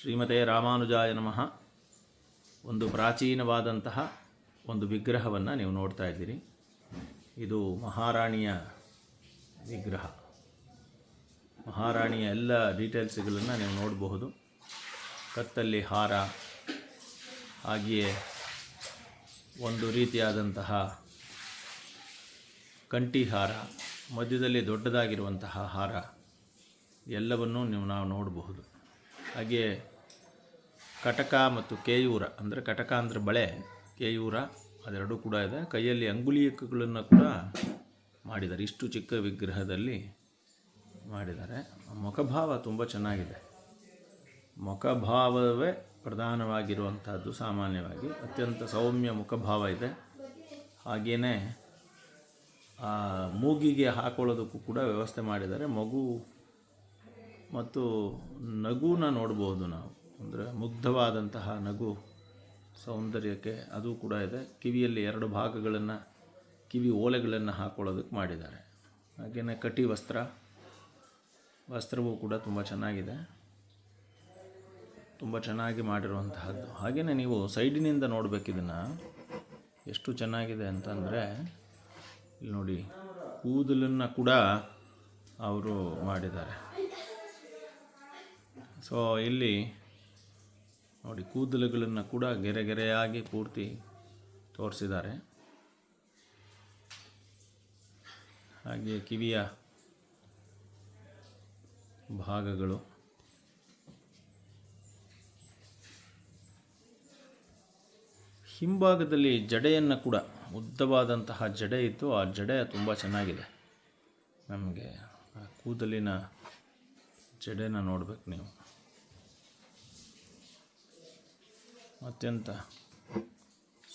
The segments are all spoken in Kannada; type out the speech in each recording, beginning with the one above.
ಶ್ರೀಮತೆ ರಾಮಾನುಜಾಯ ನಮಃ. ಒಂದು ಪ್ರಾಚೀನವಾದಂತಹ ಒಂದು ವಿಗ್ರಹವನ್ನು ನೀವು ನೋಡ್ತಾ ಇದ್ದೀರಿ. ಇದು ಮಹಾರಾಣಿಯ ವಿಗ್ರಹ. ಮಹಾರಾಣಿಯ ಎಲ್ಲ ಡೀಟೇಲ್ಸ್ಗಳನ್ನು ನೀವು ನೋಡಬಹುದು. ಕತ್ತಲ್ಲಿ ಹಾರ, ಹಾಗೆಯೇ ಒಂದು ರೀತಿಯಾದಂತಹ ಕಂಠಿ ಹಾರ, ಮಧ್ಯದಲ್ಲಿ ದೊಡ್ಡದಾಗಿರುವಂತಹ ಹಾರ, ಎಲ್ಲವನ್ನೂ ನೀವು ನಾವು ನೋಡಬಹುದು. ಹಾಗೆಯೇ ಕಟಕ ಮತ್ತು ಕೇಯೂರ, ಅಂದರೆ ಕಟಕ ಅಂದರೆ ಬಳೆ, ಕೇಯೂರ ಅದೆರಡೂ ಕೂಡ ಇದೆ. ಕೈಯಲ್ಲಿ ಅಂಗುಲಿಯಕಗಳನ್ನು ಕೂಡ ಮಾಡಿದ್ದಾರೆ. ಇಷ್ಟು ಚಿಕ್ಕ ವಿಗ್ರಹದಲ್ಲಿ ಮಾಡಿದ್ದಾರೆ. ಮುಖಭಾವ ತುಂಬ ಚೆನ್ನಾಗಿದೆ. ಮುಖಭಾವವೇ ಪ್ರಧಾನವಾಗಿರುವಂಥದ್ದು ಸಾಮಾನ್ಯವಾಗಿ. ಅತ್ಯಂತ ಸೌಮ್ಯ ಮುಖಭಾವ ಇದೆ. ಹಾಗೆಯೇ ಮೂಗಿಗೆ ಹಾಕೊಳ್ಳೋದಕ್ಕೂ ಕೂಡ ವ್ಯವಸ್ಥೆ ಮಾಡಿದ್ದಾರೆ. ಮಗು ಮತ್ತು ನಗುನ ನೋಡ್ಬೋದು ನಾವು. ಅಂದರೆ ಮುಗ್ಧವಾದಂತಹ ನಗು ಸೌಂದರ್ಯಕ್ಕೆ ಅದು ಕೂಡ ಇದೆ. ಕಿವಿಯಲ್ಲಿ ಎರಡು ಭಾಗಗಳನ್ನು, ಕಿವಿ ಓಲೆಗಳನ್ನು ಹಾಕೊಳ್ಳೋದಕ್ಕೆ ಮಾಡಿದ್ದಾರೆ. ಹಾಗೆಯೇ ಕಟಿ ವಸ್ತ್ರ, ವಸ್ತ್ರವೂ ಕೂಡ ತುಂಬ ಚೆನ್ನಾಗಿದೆ. ತುಂಬ ಚೆನ್ನಾಗಿ ಮಾಡಿರುವಂತಹದ್ದು. ಹಾಗೆಯೇ ನೀವು ಸೈಡಿನಿಂದ ನೋಡಬೇಕಿದನ್ನು ಎಷ್ಟು ಚೆನ್ನಾಗಿದೆ ಅಂತಂದರೆ, ಇಲ್ಲಿ ನೋಡಿ, ಕೂದಲನ್ನು ಕೂಡ ಅವರು ಮಾಡಿದ್ದಾರೆ. ಸೊ ಇಲ್ಲಿ ನೋಡಿ, ಕೂದಲುಗಳನ್ನು ಕೂಡ ಗೆರೆ ಗೆರೆಯಾಗಿ ಪೂರ್ತಿ ತೋರಿಸಿದ್ದಾರೆ. ಹಾಗೆ ಕಿವಿಯ ಭಾಗಗಳು. ಹಿಂಭಾಗದಲ್ಲಿ ಜಡೆಯನ್ನು ಕೂಡ, ಉದ್ದವಾದಂತಹ ಜಡೆ ಇತ್ತು. ಆ ಜಡೆ ತುಂಬ ಚೆನ್ನಾಗಿದೆ. ನಮಗೆ ಕೂದಲಿನ ಜಡೆನ ನೋಡ್ಬೇಕು ನೀವು. ಅತ್ಯಂತ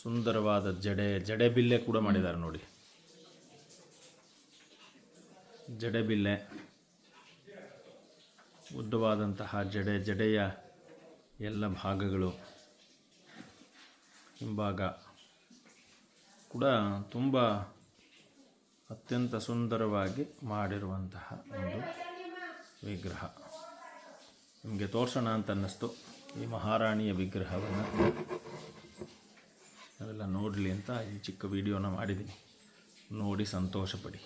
ಸುಂದರವಾದ ಜಡೆ ಜಡೆ ಬಿಲ್ಲೆ ಕೂಡ ಮಾಡಿದ್ದಾರೆ ನೋಡಿ. ಜಡೆ ಬಿಲ್ಲೆ, ಉದ್ದವಾದಂತಹ ಜಡೆ, ಜಡೆಯ ಎಲ್ಲ ಭಾಗಗಳು ಹಿಂಭಾಗ ಕೂಡ ತುಂಬ ಅತ್ಯಂತ ಸುಂದರವಾಗಿ ಮಾಡಿರುವಂತಹ ಒಂದು ವಿಗ್ರಹ. ನಿಮಗೆ ತೋರಿಸೋಣ ಅಂತ ಅನ್ನಿಸ್ತು. ಈ ಮಹಾರಾಣಿಯ ವಿಗ್ರಹವನ್ನು ಅದೆಲ್ಲ ನೋಡಲಿ ಅಂತ ಈ ಚಿಕ್ಕ ವಿಡಿಯೋನ ಮಾಡಿದ್ದೀನಿ. ನೋಡಿ ಸಂತೋಷಪಡಿ